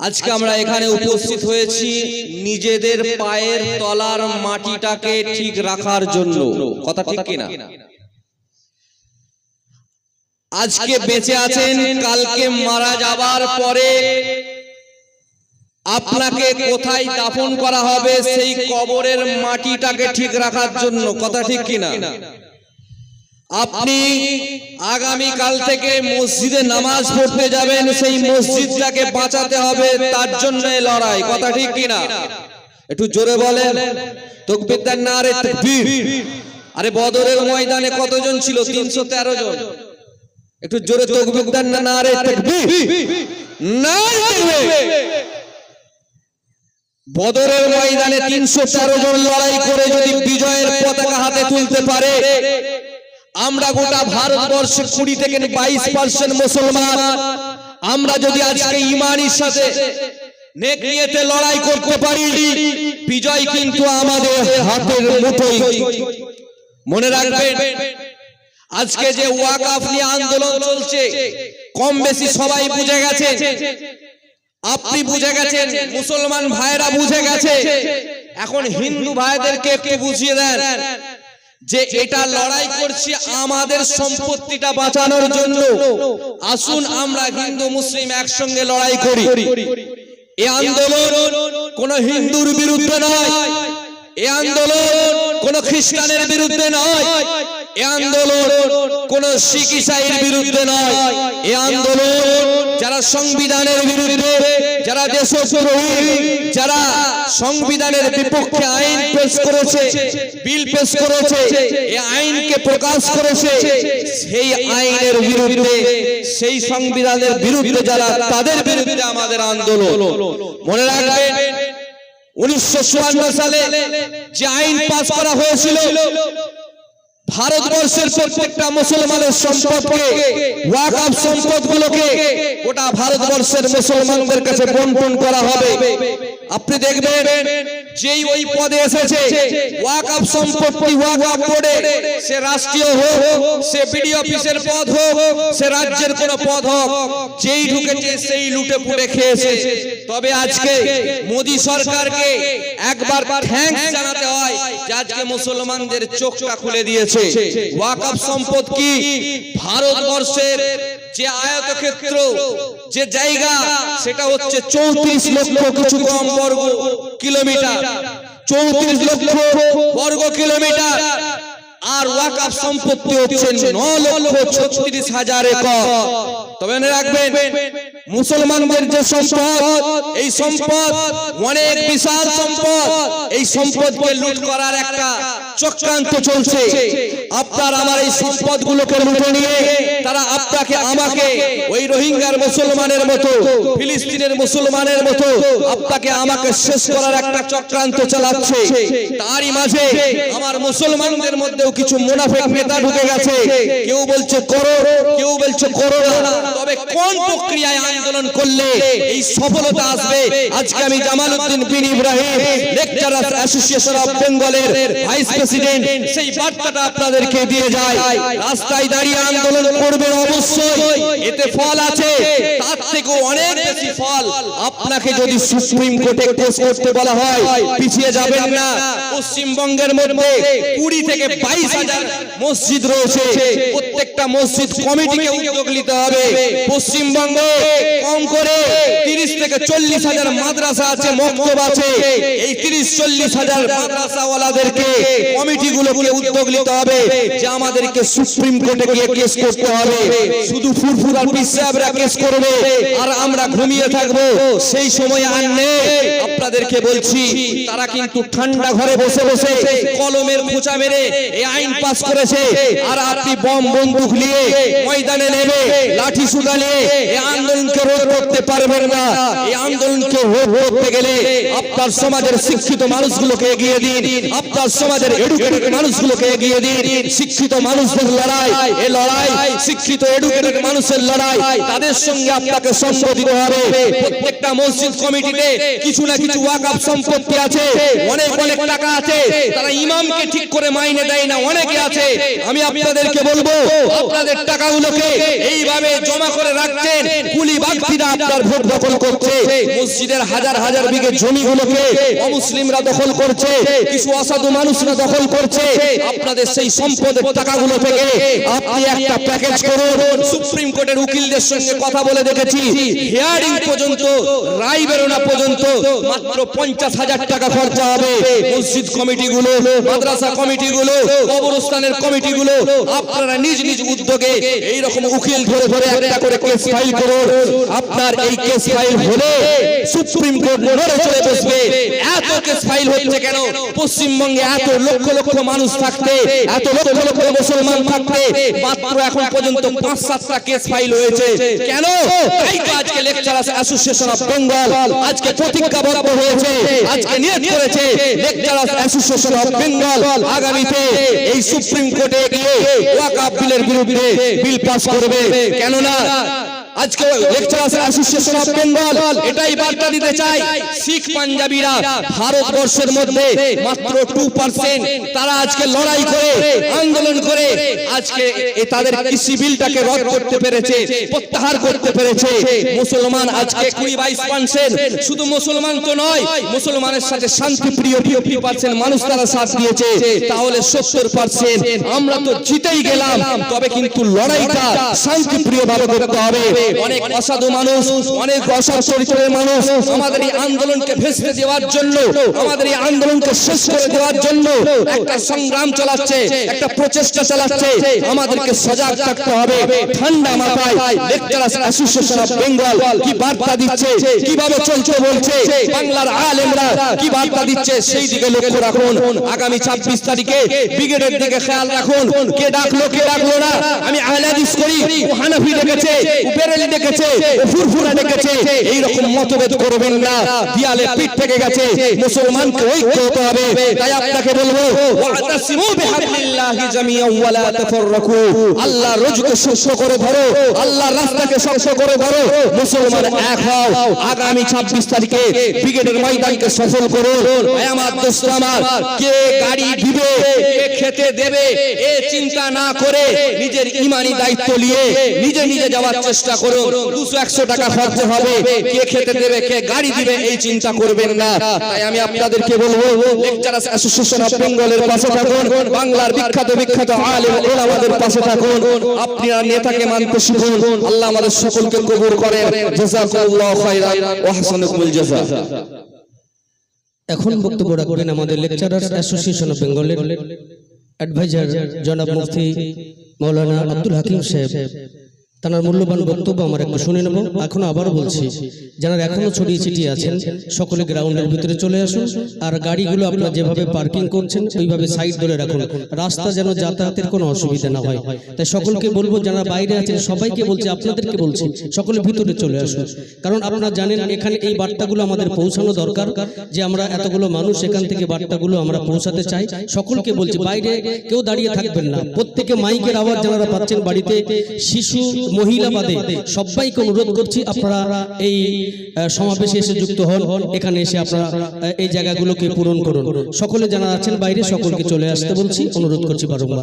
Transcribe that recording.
আজকে আমরা এখানে উপস্থিত হয়েছি নিজেদের পায়ের তলার মাটিটাকে ঠিক রাখার জন্য। কথা ঠিক কিনা? আজকে বেঁচে আছেন কালকে মারা যাবার পরে আপনাকে কোথায় দাফন করা হবে সেই কবরের মাটিটাকে ঠিক রাখার জন্য। কথা ঠিক কিনা? আপনি আগামী কাল থেকে মসজিদে নামাজ পড়তে যাবেন, সেই মসজিদটাকে বাঁচাতে হবে, তার জন্য লড়াই, কথা ঠিক কিনা? একটু জোরে বলেন তকবির না আরে আরে বদরের ময়দানে কতজন ছিল? তিনশো তেরো জন। একটু জোরে তকবির। না না আরে বদরের ময়দানে তিনশো তেরো জন লড়াই করে যদি বিজয়ের পতাকা হাতে তুলতে পারে আমরা গোটা ভারতবর্ষে কুড়ি থেকে বাইশ পার্সেন্ট মুসলমান। আমরা যদি আজকে ইমানির সাথে নেক নিয়েতে লড়াই করতে পারি বিজয় কিন্তু আমাদের হাতের মুঠোই মনে রাখবেন আজকে যে ওয়াকাফ নিয়ে আন্দোলন চলছে কম বেশি সবাই বুঝে গেছে আপনি বুঝে গেছেন মুসলমান ভাইরা বুঝে গেছে। এখন হিন্দু ভাইদেরকে একটু বুঝিয়ে দেন। যে এটা লড়াই করছি আমাদের সম্পত্তিটা বাঁচানোর জন্য। আসুন আমরা হিন্দু, মুসলিম একসঙ্গে লড়াই করি। এ আন্দোলন কোন হিন্দুর বিরুদ্ধে নয়। এ আন্দোলন কোন খ্রিস্টানের বিরুদ্ধে নয়। এ আন্দোলন কোন শিখ ইসাইয়ের বিরুদ্ধে নয়। এ আন্দোলন যারা সংবিধানের বিরুদ্ধে, যারা দেশদ্রোহী, যারা সংবিধানের বিপক্ষে আইন পেশ করেছে, বিল পেশ করেছে এই আইনকে প্রকাশ করেছে, সেই আইনের বিরুদ্ধে, সেই সংবিধানের বিরুদ্ধে যারা, তাদের বিরুদ্ধে আমাদের আন্দোলন। মনে রাখবেন, উনিশশো সালে যে আইন পাস করা হয়েছিল ভারতবর্ষের প্রত্যেকটা মুসলমানের সম্পদকে ওয়াকাফ সম্পদগুলোকে গোটা ভারতবর্ষের মুসলমানদের কাছে বন্টন করা হবে। আপনি দেখবেন যেই ওই পদে এসেছে ওয়াকাফ সম্পত্তি ওয়াকাফ বোর্ডে সে রাষ্ট্রীয় হোক সে বিডি অফিসের পদ হোক সে রাজ্যের কোন পদ হোক যেই ঢুকেছে সেই লুটে পুটে খেয়েছে। তবে আজকে মোদী সরকারকে একবার থ্যাঙ্কস জানাতে হয় যে আজকে মুসলমানদের চোখটা খুলে দিয়েছে। ওয়াকাফ সম্পদ কি ভারতবর্ষের যে আয়তক্ষেত্র যে জায়গা সেটা হচ্ছে চৌত্রিশ লক্ষ কিছু কম বর্গ কিলোমিটার। চৌত্রিশ লক্ষ বর্গ কিলোমিটার। আর ওয়াকাফ সম্পত্তি হচ্ছে ন লক্ষ ছত্রিশ হাজার একর। তবে রাখবেন, মুসলমানদের যে সম্পদ, এই সম্পদ অনেক বিশাল সম্পদ। এই সম্পদকে লুট করার একটা চক্রান্ত চলছে। আপনার আমার এই সম্পদগুলোকে লুটে নিয়ে তারা আপনাকে, আমাকে, ওই রোহিঙ্গার মুসলমানের মতো, ফিলিস্তিনের মুসলমানের মতো, আপনাকে আমাকে শেষ করার একটা চক্রান্ত চালাচ্ছে। তারই মাঝে আমার মুসলমানদের মধ্যেও কিছু মুনাফেক নেতা ঢুকে গেছে। কেউ বলছে করো, কেউ বলছে করো না। তবে কোন প্রক্রিয়ায় আন্দোলন করলে এই সফলতা আসবে? আজকে আমি Jamaluddin bin Ibrahim lecturer association of বেঙ্গলের ভাইস প্রেসিডেন্ট সেই বার্তাটা আপনাদেরকে দিয়ে যায় রাস্তায় দাঁড়িয়ে আন্দোলন করবেন অবশ্যই। এতে ফল আছে। তার থেকে অনেক বেশি ফল আপনাকে যদি সুপ্রিম কোর্টে কেস করতে বলা হয় পিছিয়ে যাবেন না। পশ্চিমবঙ্গের মধ্যে কুড়ি থেকে বাইশ হাজার মসজিদ রয়েছে। প্রত্যেকটা মসজিদ কমিটিকে উদ্যোগ নিতে হবে। পশ্চিমবঙ্গ কম করে তিরিশ থেকে চল্লিশ হাজার মাদ্রাসা আছে মক্তব আছে। এই তিরিশ চল্লিশ হাজার মাদ্রাসাওয়ালাদেরকে কমিটিগুলোকে উদ্যোগ নিতে হবে যে আমাদেরকে সুপ্রিম কোর্টে গিয়ে কেস করতে হবে। শুধু ফুরফুর আর পিসাবরা কেস করবে আর আমরা ঘুমিয়ে থাকব সেই সময় আর নেই আপনাদেরকে বলছি তারা কিন্তু ঠান্ডা ঘরে বসে বসে কলমের খোঁচা মেরে এই আইন পাস করেছে আর আপনি বম বন্দুক নিয়ে ময়দানে নেবে লাঠি সুদা নিয়ে এই আন্দোলনকে রোধ করতে পারবেন না। এই আন্দোলনকে রোধ করতে গেলে আপনার সমাজের শিক্ষিত মানুষগুলোকে এগিয়ে দিন। আপনার সমাজের এডুকেটেড মানুষগুলোকে এগিয়ে দিন। শিক্ষিত মানুষদের লড়াই এ লড়াই শিক্ষিত এডুকেটেড মানুষের লড়াই তাদের সঙ্গে আপনাকে সঙ্গ দিতে হবে হবে। প্রত্যেকটা মসজিদ কমিটিতে কিছু না কিছু ওয়াকফ সম্পত্তি আছে। অনেক অনেক টাকা আছে। তারা ইমামকে ঠিক করে মাইনে দেয় না। অনেকে আছে। আমি আপনাদেরকে বলব আপনাদের টাকাগুলোকে এইভাবে জমা করে রাখছেন। কুলি বাগদিরা আপনার ভোট দখল করছে। মসজিদের হাজার হাজার বিঘে জমিগুলোকে অমুসলিমরা দখল করছে। কিছু অসাধু মানুষরা দখল করছে। আপনাদের সেই সম্পদের টাকাগুলো থেকে আপনি একটা প্যাকেজ করুন। সুপ্রিম কোর্টের উকিলদের সঙ্গে কথা বলে দেখেছি। হিয়ারিং পর্যন্ত, রায় বেরোনা পর্যন্ত মাত্র পঞ্চাশ হাজার টাকা খরচা হবে। মসজিদ কমিটিগুলো, মাদ্রাসা কমিটিগুলো, কবরস্থানের কমিটিগুলো, আপনারা নিজ নিজ উদ্যোগে এই রকম উকিল ধরে ধরে একটা করে কেস ফাইল করুন। আপনার এই কেস ফাইল হলে সুপ্রিম কোর্ট নড়ে চলে বসবে। এত কেস ফাইল হচ্ছে কেন? পশ্চিমবঙ্গে এত লক্ষ লক্ষ মানুষ থাকতে, এত লক্ষ লক্ষ মুসলমান থাকতে, মাত্র এখন পর্যন্ত পাঁচ সাতটা কেস ফাইল হয়েছে। কেন? আজকে লেকচারার্স অ্যাসোসিয়েশন অফ বেঙ্গল আজকে প্রতিজ্ঞাবদ্ধ হয়েছে, আজকে নিয়োগ করেছে লেকচারার্স অ্যাসোসিয়েশন অফ বেঙ্গল আগামীতে এই সুপ্রিম কোর্টে গিয়ে বিলের বিরুদ্ধে বিল পাস করবে। কেননা আজকে লেকচারার্স অ্যাসোসিয়েশন অফ বেঙ্গল এটাই বার্তা দিতে চাই। শিখ পাঞ্জাবিরা ভারতবর্ষের মধ্যে মাত্র টু পার্সেন্ট তারা আজকে লড়াই করে আন্দোলন করে। আজকে তাদের কৃষি বিলটাকে রদ করতে পেরেছে প্রত্যাহার করতে পেরেছে। মুসলমান আজকে কুড়ি বাইশ পার্সেন্ট শুধু মুসলমান তো নয় মুসলমানের সাথে শান্তি প্রিয় প্রিয় প্রিয় মানুষ তারা সাথ দিয়েছে। তাহলে সত্তর পার্সেন্ট। আমরা তো জিতেই গেলাম। তবে কিন্তু লড়াইটা শান্তি প্রিয় ভাবে করতে হবে অনেক অসাধু মানুষ অনেক অসৎ চরিত্রের মানুষ আমাদের এই আন্দোলনকে ভেস্তে দেওয়ার জন্য আমাদের এই আন্দোলনকে শেষ করে দেওয়ার জন্য একটা সংগ্রাম চালাচ্ছে একটা প্রচেষ্টা চালাচ্ছে আমাদেরকে সজাগ থাকতে হবে ঠান্ডা মাথায় লেকচারার্স অ্যাসোসিয়েশন অফ বেঙ্গল কি বার্তা দিচ্ছে কীভাবে চলছে বলছে বাংলার আলেমরা কি বার্তা দিচ্ছে সেই দিকে লক্ষ্য রাখুন আগামী ছাব্বিশ তারিখে ব্রিগেডের দিকে খেয়াল রাখুন কে ডাকলো কে ডাকলো না আমি আহলাদিস করি হানাফি ডেকেছে ও ডেকেছে ফুরফুরা ডেকেছে এই রকম মতভেদ করবেন না দিয়ালে পিঠ থেকে গেছে মুসলমানকে ঐক্য হতে হবে তাই আপনাকে বলব আল্লাহ রজকে শস্য করে ধরো আল্লাহ রাস্তাকে শস্য করে ধরো মুসলমান এক হও আগামী 26 তারিখে ব্রিগেডের ময়দানকে সফল করো। আমার দোস্ত আমার কে গাড়ি দিবে কে খেতে দেবে এ চিন্তা না করে নিজের ইমানি দায়িত্ব নিয়ে নিজে নিজে যাওয়ার চেষ্টা করুন, দুশো একশো টাকা খরচা হবে। কে খেতে দেবে, কে গাড়ি দিবে, এই চিন্তা করবেন না। তাই আমি আপনাদেরকে বলব বেঙ্গলের পাশে থাকুন, বাংলার বিখ্যাত বিখ্যাত পাশে থাকুন। আপনারা নেতাকে মানতে শিখুন, আল্লাহ আমাদের সকলকে কবুল করেন। এখন বক্তব্য রাখবেন আমাদের লেকচারার্স অ্যাসোসিয়েশন অফ বেঙ্গলের অ্যাডভাইজার জনাব মুফতি মৌলানা আব্দুল হাকিম সাহেব। তার মূল্যবান বক্তব্য আমরা একটু শুনে নেব। এখন আবারও বলছি, যারা এখনও ছড়িয়ে ছিটিয়ে আছেন, সকলে গ্রাউন্ডের ভিতরে চলে আসুন আর গাড়িগুলো আপনারা যেভাবে পার্কিং করছেন, ওইভাবে সাইড ধরে রাখুন। রাস্তা যেন যাতায়াতের কোনো অসুবিধা না হয়। তাই সকলকে বলব, যারা বাইরে আছেন, সবাইকে বলছি, আপনাদেরকে বলছি, সকলে ভিতরে চলে আসুন। কারণ আপনারা জানেন, এখানে এই বার্তাগুলো আমাদের পৌঁছানো দরকার, যে আমরা এতগুলো মানুষ, এখান থেকে বার্তাগুলো আমরা পৌঁছাতে চাই। সকলকে বলছি, বাইরে কেউ দাঁড়িয়ে থাকবেন না। প্রত্যেকে মাইকের আওয়াজ যারা পাচ্ছেন বাড়িতে, শিশু, মহিলা বাদে, সবাইকে অনুরোধ করছি আপনারা এই সমাবেশে এসে যুক্ত হন। এখানে এসে আপনারা এই জায়গাগুলোকে পূরণ করুন। সকলে জানা আছেন বাইরে, সকলকে চলে আসতে বলছি। অনুরোধ করছি বারংবার।